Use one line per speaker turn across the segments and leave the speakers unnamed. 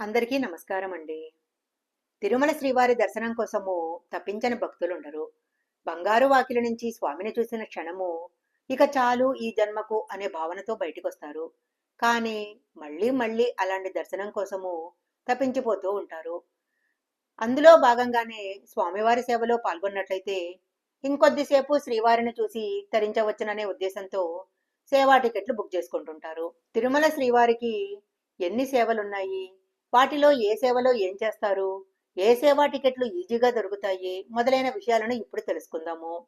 అందరికీ నమస్కారం అండి తిరుమల శ్రీవారి దర్శనం కోసము తప్పించని భక్తులుండరు. బంగారు వాకిలి నుంచి స్వామిని చూసిన క్షణము ఇక చాలు ఈ జన్మకు అనే భావనతో బయటికొస్తారు. కానీ మళ్ళీ మళ్ళీ అలాంటి దర్శనం కోసము తప్పించిపోతూ ఉంటారు. అందులో భాగంగానే స్వామివారి సేవలో పాల్గొన్నట్లయితే ఇంకొద్దిసేపు శ్రీవారిని చూసి తరించవచ్చుననే ఉద్దేశంతో సేవా టికెట్లు బుక్ చేసుకుంటుంటారు. తిరుమల శ్రీవారికి ఎన్ని సేవలున్నాయి? వాటిలో ఏ సేవలో ఏం చేస్తారు? ఏ సేవా టికెట్లు ఈజీగా దొరుకుతాయి? మొదలైన విషయాలను ఇప్పుడు తెలుసుకుందాము.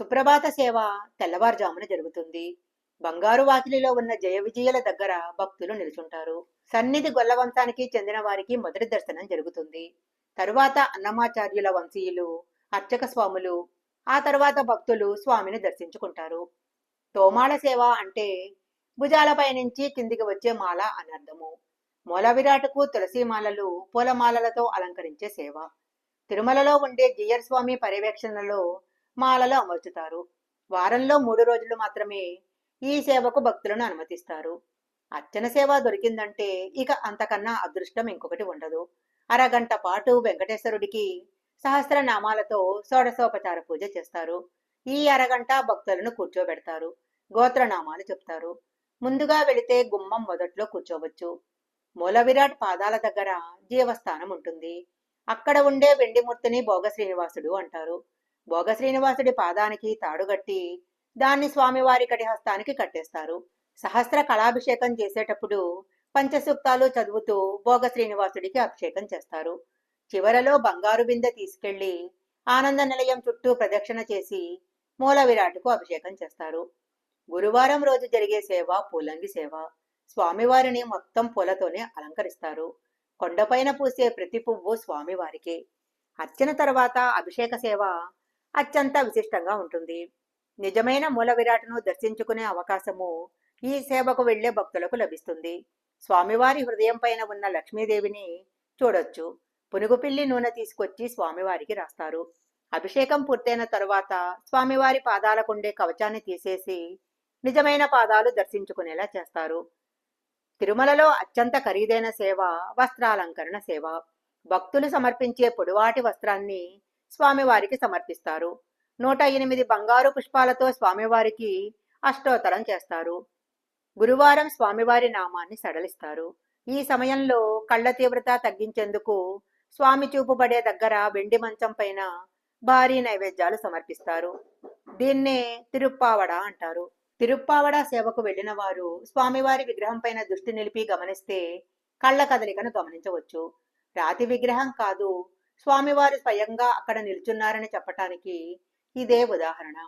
సుప్రభాత సేవ తెల్లవారుజామున జరుగుతుంది. బంగారు వాకిలిలో ఉన్న జయ విజయుల దగ్గర భక్తులు నిలుచుంటారు. సన్నిధి గొల్ల వంశానికి చెందిన వారికి మొదటి దర్శనం జరుగుతుంది. తరువాత అన్నమాచార్యుల వంశీయులు అర్చక స్వాములు ఆ తర్వాత భక్తులు స్వామిని దర్శించుకుంటారు. తోమాల సేవ అంటే భుజాలపై నుంచి కిందికి వచ్చే మాల అనర్థము మూల విరాటకు తులసి మాలలు పూలమాలలతో అలంకరించే సేవ. తిరుమలలో ఉండే జియర్ స్వామి పర్యవేక్షణలో మాలలు అమర్చుతారు. వారంలో మూడు రోజులు మాత్రమే ఈ సేవకు భక్తులను అనుమతిస్తారు. అర్చన సేవ దొరికిందంటే ఇక అంతకన్నా అదృష్టం ఇంకొకటి ఉండదు. అరగంట పాటు వెంకటేశ్వరుడికి సహస్రనామాలతో షోడశోపచార పూజ చేస్తారు. ఈ అరగంట భక్తులను కూర్చోబెడతారు. గోత్రనామాలు చెప్తారు. ముందుగా వెళితే గుమ్మం మొదట్లో కూర్చోవచ్చు. మూల విరాట్ పాదాల దగ్గర జీవస్థానం ఉంటుంది. అక్కడ ఉండే వెండిమూర్తిని భోగ శ్రీనివాసుడు అంటారు. భోగ శ్రీనివాసుడి పాదానికి తాడుగట్టి దాన్ని స్వామివారి కటిహస్తానికి కట్టేస్తారు. సహస్ర కళాభిషేకం చేసేటప్పుడు పంచసూక్తాలు చదువుతూ భోగ శ్రీనివాసుడికి అభిషేకం చేస్తారు. చివరలో బంగారు బిందె తీసుకెళ్ళి ఆనంద నిలయం చుట్టూ ప్రదక్షిణ చేసి మూల విరాట్కు అభిషేకం చేస్తారు. గురువారం రోజు జరిగే సేవ పూలంగి సేవ. స్వామివారిని మొత్తం పూలతోనే అలంకరిస్తారు. కొండపైన పూసే ప్రతి పువ్వు స్వామివారికి. అర్చన తర్వాత అభిషేక సేవ అత్యంత విశిష్టంగా ఉంటుంది. నిజమైన మూల విరాట్ను దర్శించుకునే అవకాశము ఈ సేవకు వెళ్ళే భక్తులకు లభిస్తుంది. స్వామివారి హృదయం పైన ఉన్న లక్ష్మీదేవిని చూడొచ్చు. పునుగుపిల్లి నూనె తీసుకొచ్చి స్వామివారికి రాస్తారు. అభిషేకం పూర్తయిన తరువాత స్వామివారి పాదాలకుండే కవచాన్ని తీసేసి నిజమైన పాదాలు దర్శించుకునేలా చేస్తారు. తిరుమలలో అత్యంత ఖరీదైన సేవ వస్త్రాలంకరణ సేవ. భక్తులు సమర్పించే పొడివాటి వస్త్రాన్ని స్వామివారికి సమర్పిస్తారు. నూట ఎనిమిది బంగారు పుష్పాలతో స్వామివారికి అష్టోత్తరం చేస్తారు. గురువారం స్వామివారి నామాన్ని సడలిస్తారు. ఈ సమయంలో కళ్ళ తీవ్రత తగ్గించేందుకు స్వామి చూపు పడే దగ్గర వెండి మంచం పైన భారీ నైవేద్యాలు సమర్పిస్తారు. దీన్నే తిరుప్పావడ అంటారు. తిరుప్పావడ సేవకు వెళ్ళిన వారు స్వామివారి విగ్రహం పైన దృష్టి నిలిపి గమనిస్తే కళ్ళ కదలికను గమనించవచ్చు. రాతి విగ్రహం కాదు. స్వామివారు స్వయంగా అక్కడ నిల్చున్నారని చెప్పటానికి ఇదే ఉదాహరణ.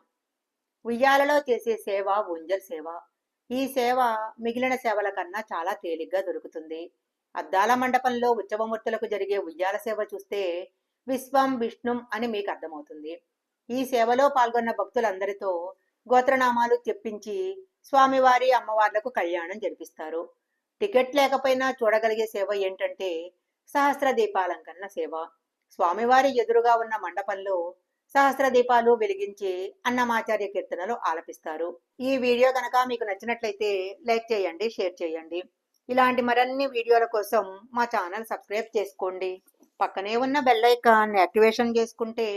ఉయ్యాలలో చేసే సేవ ఊంజల్ సేవ. ఈ సేవ మిగిలిన సేవల కన్నా చాలా తేలిగ్గా దొరుకుతుంది. అద్దాల మండపంలో ఉత్సవమూర్తులకు జరిగే ఉయ్యాల సేవ చూస్తే విశ్వం విష్ణుం అని మీకు అర్థమవుతుంది. ఈ సేవలో పాల్గొన్న భక్తులందరితో గోత్రనామాలు తెప్పించి స్వామివారి అమ్మవార్లకు కళ్యాణం జరిపిస్తారు. టికెట్ లేకపోయినా చూడగలిగే సేవ ఏంటంటే సహస్ర దీపాలంకరణ సేవ. స్వామివారి ఎదురుగా ఉన్న మండపంలో సహస్ర దీపాలు వెలిగించి అన్నమాచార్య కీర్తనలు ఆలపిస్తారు. ఈ వీడియో కనుక మీకు నచ్చినట్లయితే లైక్ చేయండి షేర్ చేయండి. ఇలాంటి మరిన్ని వీడియోల కోసం మా ఛానల్ సబ్స్క్రైబ్ చేసుకోండి. పక్కనే ఉన్న బెల్ ఐకాన్ యాక్టివేషన్ చేసుకుంటే